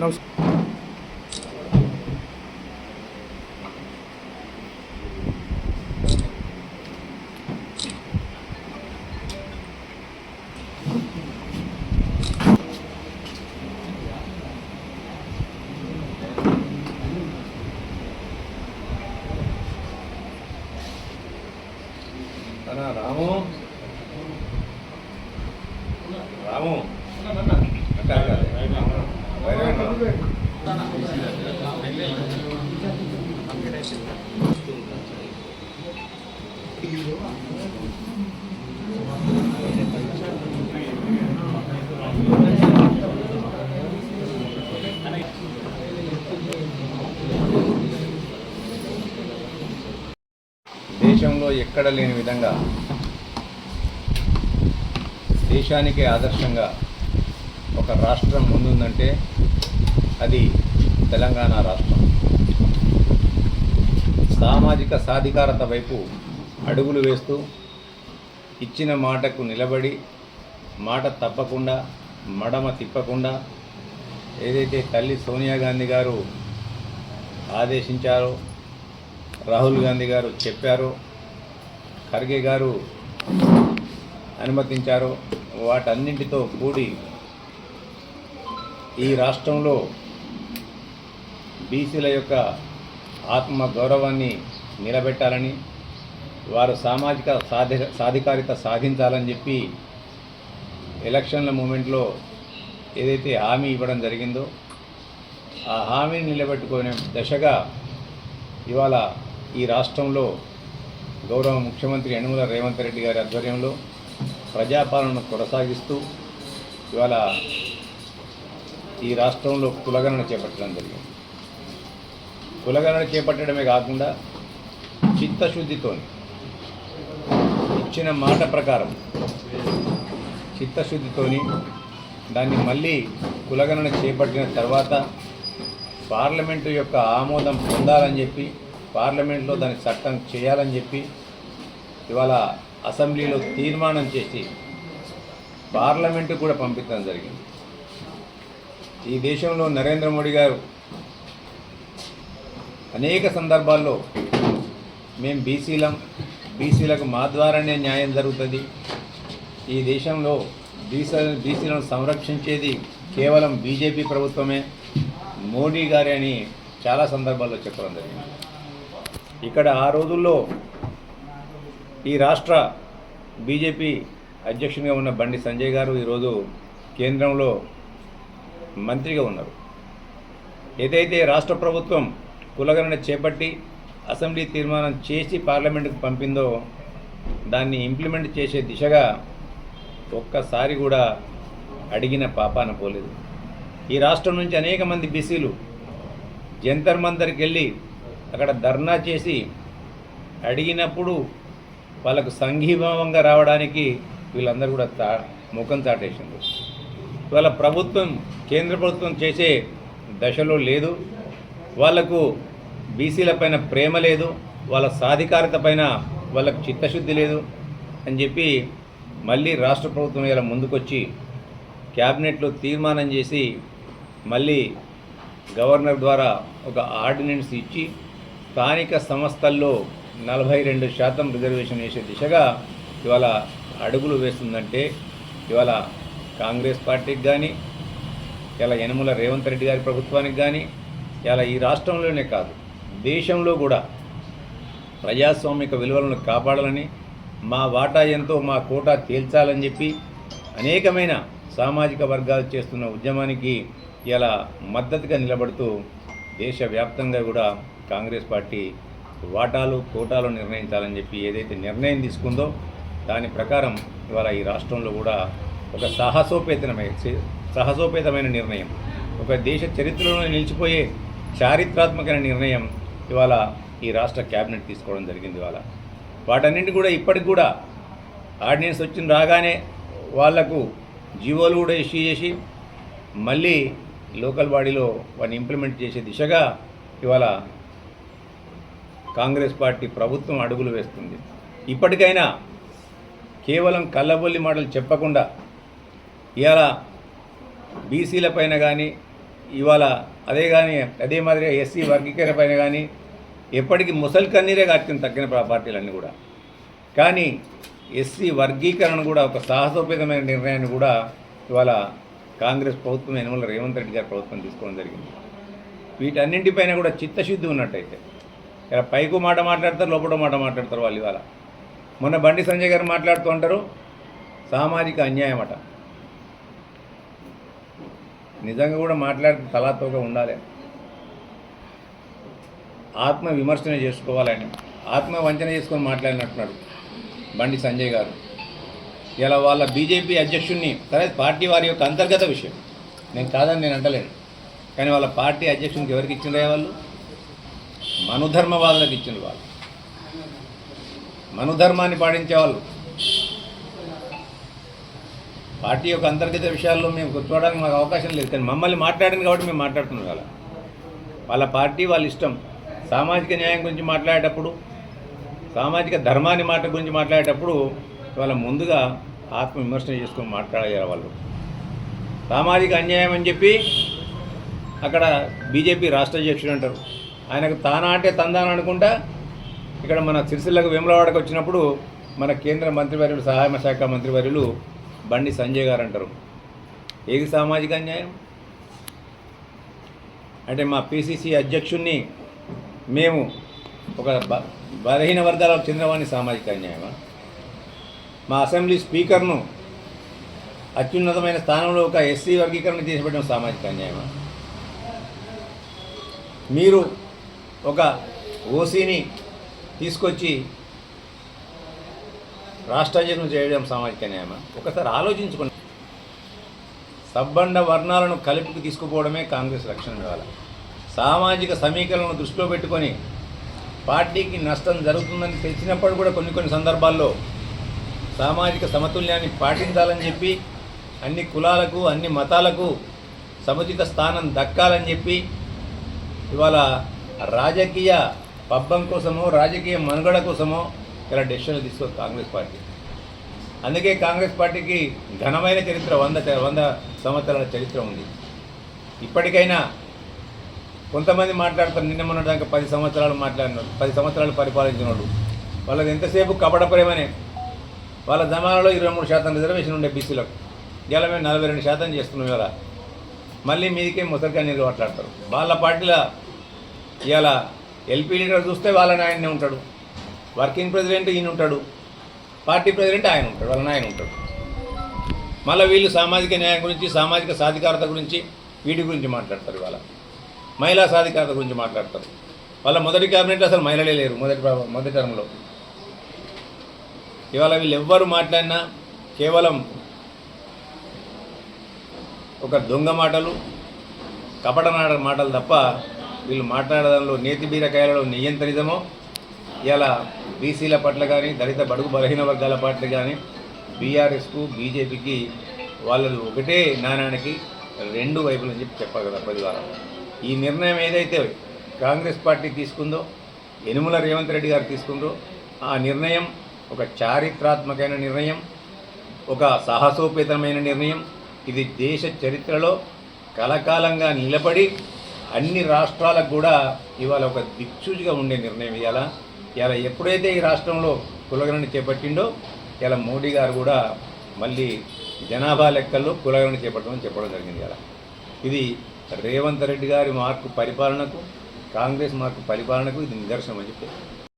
నమస్కారం అన్నా రాము రాము అక్క, అక్క. బయట పెట్టు. దేశంలో ఎక్కడ లేని విధంగా దేశానికే ఆదర్శంగా ఒక రాష్ట్రం ముందుందంటే అది తెలంగాణ రాష్ట్రం. సామాజిక సాధికారత వైపు అడుగులు వేస్తూ ఇచ్చిన మాటకు నిలబడి మాట తప్పకుండా మడమ తిప్పకుండా ఏదైతే తల్లి సోనియా గాంధీ గారు ఆదేశించారో రాహుల్ గాంధీ గారు చెప్పారో ఖర్గే గారు అనుమతించారో వాటన్నింటితో కూడి ఈ రాష్ట్రంలో బీసీల యొక్క ఆత్మ గౌరవాన్ని నిలబెట్టాలని వారు సామాజిక సాధి సాధికారిత సాధించాలని చెప్పి ఎలక్షన్ల మూమెంట్లో ఏదైతే హామీ ఇవ్వడం జరిగిందో ఆ హామీని నిలబెట్టుకునే దశగా ఇవాళ ఈ రాష్ట్రంలో గౌరవ ముఖ్యమంత్రి యనుమల రేవంత్ రెడ్డి గారి ఆధ్వర్యంలో ప్రజాపాలనను కొనసాగిస్తూ ఇవాళ ఈ రాష్ట్రంలో కులగణన చేపట్టడం జరిగింది. కులగణన చేపట్టడమే కాకుండా చిత్తశుద్ధితో ఇచ్చిన మాట ప్రకారం చిత్తశుద్ధితోని దాన్ని మళ్ళీ కులగణన చేపట్టిన తర్వాత పార్లమెంటు యొక్క ఆమోదం పొందాలని చెప్పి పార్లమెంట్లో దాని చట్టం చేయాలని చెప్పి ఇవాళ అసెంబ్లీలో తీర్మానం చేసి పార్లమెంటు కూడా పంపించడం జరిగింది. ఈ దేశంలో నరేంద్ర మోడీ గారు అనేక సందర్భాల్లో మేము బీసీలం బీసీలకు మా ద్వారానే న్యాయం జరుగుతుంది. ఈ దేశంలో బీసీ బీసీలను సంరక్షించేది కేవలం బీజేపీ ప్రభుత్వమే. మోడీ గారే అని చాలా సందర్భాల్లో చెప్పడం జరిగింది. ఇక్కడ ఆ రోజుల్లో ఈ రాష్ట్ర బీజేపీ అధ్యక్షునిగా ఉన్న బండి సంజయ్ గారు ఈరోజు కేంద్రంలో మంత్రిగా ఉన్నారు. ఏదైతే రాష్ట్ర ప్రభుత్వం కులగణన చేపట్టి అసెంబ్లీ తీర్మానం చేసి పార్లమెంటుకు పంపిందో దాన్ని ఇంప్లిమెంట్ చేసే దిశగా ఒక్కసారి కూడా అడిగిన పాపాన పోలేదు. ఈ రాష్ట్రం నుంచి అనేక మంది బీసీలు జంతర్ మంతర్కి వెళ్ళి అక్కడ ధర్నా చేసి అడిగినప్పుడు వాళ్ళకు సంఘీభావంగా రావడానికి వీళ్ళందరూ కూడా తా ముఖం చాటేసింది ఇవాళ ప్రభుత్వం కేంద్ర ప్రభుత్వం చేసే దశలో లేదు. వాళ్ళకు బీసీల పైన ప్రేమ లేదు వాళ్ళ సాధికారత పైన వాళ్ళకు చిత్తశుద్ధి లేదు అని చెప్పి మళ్ళీ రాష్ట్ర ప్రభుత్వం ఇలా ముందుకొచ్చి క్యాబినెట్లో తీర్మానం చేసి మళ్ళీ గవర్నర్ ద్వారా ఒక ఆర్డినెన్స్ ఇచ్చి స్థానిక సంస్థల్లో నలభై రెండు శాతం రిజర్వేషన్ వేసే దిశగా ఇవాళ అడుగులు వేస్తుందంటే ఇవాళ కాంగ్రెస్ పార్టీకి కానీ ఇలా యనమల రేవంత్ రెడ్డి గారి ప్రభుత్వానికి కానీ ఇలా ఈ రాష్ట్రంలోనే కాదు దేశంలో కూడా ప్రజాస్వామిక విలువలను కాపాడాలని మా వాటా ఎంతో మా కోటా తేల్చాలని చెప్పి అనేకమైన సామాజిక వర్గాలు చేస్తున్న ఉద్యమానికి ఇలా మద్దతుగా నిలబడుతూ దేశవ్యాప్తంగా కూడా కాంగ్రెస్ పార్టీ వాటాలు కోటాలు నిర్ణయించాలని చెప్పి ఏదైతే నిర్ణయం తీసుకుందో దాని ప్రకారం ఇవాళ ఈ రాష్ట్రంలో కూడా ఒక సాహసోపేతమైన సాహసోపేతమైన నిర్ణయం. ఒక దేశ చరిత్రలో నిలిచిపోయే చారిత్రాత్మకమైన నిర్ణయం ఇవాళ ఈ రాష్ట్ర క్యాబినెట్ తీసుకోవడం జరిగింది ఇవాళ. వాటన్నింటి కూడా ఇప్పటికి కూడా ఆర్డినెన్స్ వచ్చిన రాగానే వాళ్ళకు జీవోలు కూడా ఇష్యూ చేసి మళ్ళీ లోకల్ బాడీలో వాటిని ఇంప్లిమెంట్ చేసే దిశగా ఇవాళ కాంగ్రెస్ పార్టీ ప్రభుత్వం అడుగులు వేస్తుంది. ఇప్పటికైనా కేవలం కళ్ళబొల్లి మాటలు చెప్పకుండా ఇవాళ బీసీల పైన కానీ ఇవాళ అదే కానీ అదే మాదిరిగా ఎస్సీ వర్గీకరణ పైన కానీ ఎప్పటికీ ముసలి కన్నీరే కాచుకుని తగ్గిన పార్టీలన్నీ కూడా. కానీ ఎస్సీ వర్గీకరణ కూడా ఒక సాహసోపేతమైన నిర్ణయాన్ని కూడా ఇవాళ కాంగ్రెస్ ప్రభుత్వం యనమల రేవంత్ రెడ్డి గారి ప్రభుత్వం తీసుకోవడం జరిగింది. వీటన్నింటిపైన కూడా చిత్తశుద్ధి ఉన్నట్టయితే ఇలా పైకు మాట మాట్లాడతారు లోపల మాట మాట్లాడతారు వాళ్ళు ఇవాళ. మొన్న బండి సంజయ్ గారు మాట్లాడుతూ ఉంటారు సామాజిక అన్యాయం అట నిజంగా కూడా మాట్లాడితే తలాతోగా ఉండాలి. ఆత్మ విమర్శన చేసుకోవాలని ఆత్మ వంచన చేసుకొని మాట్లాడినట్టున్నాడు బండి సంజయ్ గారు. ఇలా వాళ్ళ బీజేపీ అధ్యక్షుడిని సరే పార్టీ వారి యొక్క అంతర్గత విషయం. నేను కాదని నేను అంటలేను. కానీ వాళ్ళ పార్టీ అధ్యక్షునికి ఎవరికి ఇచ్చిండ్రే వాళ్ళు? మనుధర్మవాదులకు ఇచ్చిండ్రు వాళ్ళు. మనుధర్మాన్ని పాటించే వాళ్ళు. పార్టీ యొక్క అంతర్గత విషయాల్లో మేము కూర్చోవడానికి మాకు అవకాశం లేదు. కానీ మమ్మల్ని మాట్లాడింది కాబట్టి మేము మాట్లాడుతున్నాం కదా వాళ్ళ పార్టీ వాళ్ళ ఇష్టం. సామాజిక న్యాయం గురించి మాట్లాడేటప్పుడు సామాజిక ధర్మాన్ని మాట గురించి మాట్లాడేటప్పుడు వాళ్ళ ముందుగా ఆత్మవిమర్శన చేసుకొని మాట్లాడారు వాళ్ళు. సామాజిక అన్యాయం అని చెప్పి అక్కడ బీజేపీ రాష్ట్ర అధ్యక్షుడు అంటారు. ఆయనకు తానా అంటే తందాన అనుకుంటా ఇక్కడ మన సిరిసిల్లకు వేములవాడకు వచ్చినప్పుడు మన కేంద్ర మంత్రివర్యులు సహాయ శాఖ మంత్రివర్యులు బండి సంజయ్ గారు అంటారు. ఏది సామాజిక అన్యాయం? అంటే మా పిసిసి అధ్యక్షుణ్ణి మేము ఒక బ- బలహీన వర్గాలకు చెందినవాడిని సామాజిక అన్యాయమా? మా అసెంబ్లీ స్పీకర్ను అత్యున్నతమైన స్థానంలో ఒక ఎస్సీ వర్గీకరణ చేసి పెట్టడం సామాజిక అన్యాయమా? మీరు ఒక ఓసీని తీసుకొచ్చి రాష్ట్రాధ్యక్షులు చేయడం సామాజిక న్యాయమా ఒకసారి ఆలోచించుకోండి. సబ్బండ వర్ణాలను కలిపికి తీసుకుపోవడమే కాంగ్రెస్ లక్ష్యం ఇవ్వాలి సామాజిక సమీకరణను దృష్టిలో పెట్టుకొని పార్టీకి నష్టం జరుగుతుందని తెలిసినప్పుడు కూడా కొన్ని కొన్ని సందర్భాల్లో సామాజిక సమతుల్యాన్ని పాటించాలని చెప్పి అన్ని కులాలకు అన్ని మతాలకు సముచిత స్థానం దక్కాలని చెప్పి ఇవాళ రాజకీయ పబ్బం కోసమో రాజకీయ మనుగడ కోసమో ఇలా డెసిషన్లు తీసుకోదు కాంగ్రెస్ పార్టీ? అందుకే కాంగ్రెస్ పార్టీకి ఘనమైన చరిత్ర వంద వంద సంవత్సరాల చరిత్ర ఉంది. ఇప్పటికైనా కొంతమంది మాట్లాడతారు నిన్న మొన్న దాకా పది సంవత్సరాలు మాట్లాడినాడు పది సంవత్సరాలు పరిపాలించినోడు. వాళ్ళది ఎంతసేపు కపట ప్రేమనే? వాళ్ళ జమానాలో ఇరవై మూడు శాతం రిజర్వేషన్ ఉండే బీసీలకు. ఇలా మేము నలభై రెండు శాతం చేస్తున్నాం ఇలా మళ్ళీ మీదికే ముసలికా నీళ్ళు మాట్లాడతారు. వాళ్ళ పార్టీల ఇవాళ ఎల్పీ లీడర్ చూస్తే వాళ్ళ నాయనే ఉంటాడు. వర్కింగ్ ప్రెసిడెంట్ ఈయన ఉంటాడు. పార్టీ ప్రెసిడెంట్ ఆయన ఉంటాడు. వాళ్ళ నాయన ఉంటాడు. మళ్ళీ వీళ్ళు సామాజిక న్యాయం గురించి సామాజిక సాధికారత గురించి వీటి గురించి మాట్లాడతారు ఇవాళ. మహిళా సాధికారత గురించి మాట్లాడతారు. వాళ్ళ మొదటి క్యాబినెట్ అసలు మహిళలే లేరు మొదటి మొదటి టర్మ్లో. ఇవాళ వీళ్ళు ఎవ్వరు మాట్లాడినా కేవలం ఒక దొంగ మాటలు కపటనాడ మాటలు తప్ప వీళ్ళు మాట్లాడడంలో నేతి బీరకాయలలో నియంత్రితమో ఇలా బీసీల పట్ల కానీ దళిత బడుగు బలహీన వర్గాల పట్ల కానీ బీఆర్ఎస్కు బీజేపీకి వాళ్ళు ఒకటే నాణానికి రెండు వైపులు చెప్పి చెప్పాలి కదా ఈ నిర్ణయం ఏదైతే కాంగ్రెస్ పార్టీ తీసుకుందో యనుమల రేవంత్ రెడ్డి గారు తీసుకుందో ఆ నిర్ణయం ఒక చారిత్రాత్మకమైన నిర్ణయం ఒక సాహసోపేతమైన నిర్ణయం. ఇది దేశ చరిత్రలో కలకాలంగా నిలబడి అన్ని రాష్ట్రాలకు కూడా ఇవాళ ఒక దిక్సూచిగా ఉండే నిర్ణయం ఇవాళ. ఇవాళ ఎప్పుడైతే ఈ రాష్ట్రంలో కులగణన చేపట్టిండో ఇలా మోడీ గారు కూడా మళ్ళీ జనాభా లెక్కల్లో కులగణన చేపట్టమని చెప్పడం జరిగింది ఇలా ఇది రేవంత్ రెడ్డి గారి మార్కు పరిపాలనకు కాంగ్రెస్ మార్కు పరిపాలనకు ఇది నిదర్శనం అని చెప్పి